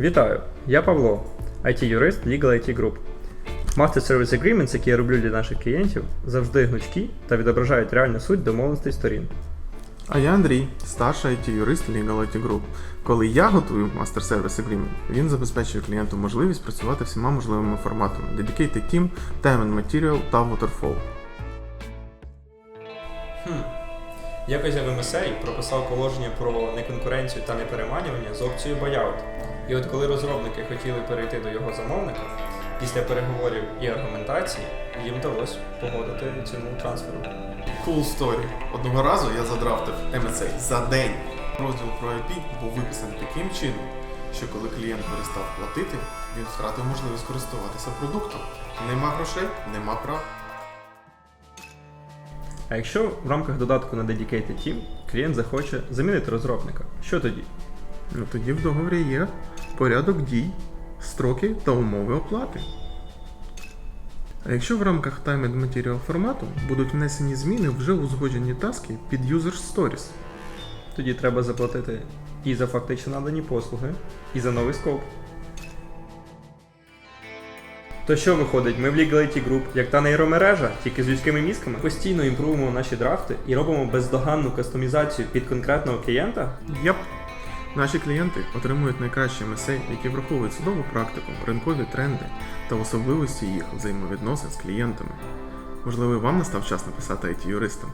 Вітаю! Я Павло, IT-юрист Legal IT Group. Master Service Agreements, які я роблю для наших клієнтів, завжди гнучкі та відображають реальну суть домовленостей сторін. А я Андрій, старший IT-юрист Legal IT Group. Коли я готую Master Service Agreement, він забезпечує клієнту можливість працювати всіма можливими форматами Dedicated Team, Time and Material та Waterfall. Хм. Якось я в MSA прописав положення про неконкуренцію та непереманювання з опцією buyout. І от коли розробники хотіли перейти до його замовника, після переговорів і аргументації їм вдалося погодити ціну трансферу. Cool story. Одного разу я задрафтив MSA за день. Розділ про IP був виписаний таким чином, що коли клієнт перестав платити, він втратив можливість користуватися продуктом. Нема грошей, нема прав. А якщо в рамках додатку на Dedicated Team клієнт захоче замінити розробника, що тоді? Ну тоді в договорі є порядок дій, строки та умови оплати. А якщо в рамках Time and Material формату будуть внесені зміни вже узгоджені таски під User Stories. Тоді треба заплатити і за фактично надані послуги, і за новий скоп. То що виходить, ми в Legal IT Group, як та нейромережа, тільки з людськими мізками, постійно імпровуємо наші драфти і робимо бездоганну кастомізацію під конкретного клієнта. Yep. Наші клієнти отримують найкращі MSA, які враховують судову практику, ринкові тренди та особливості їх взаємовідносин з клієнтами. Можливо, і вам настав час написати IT-юристам.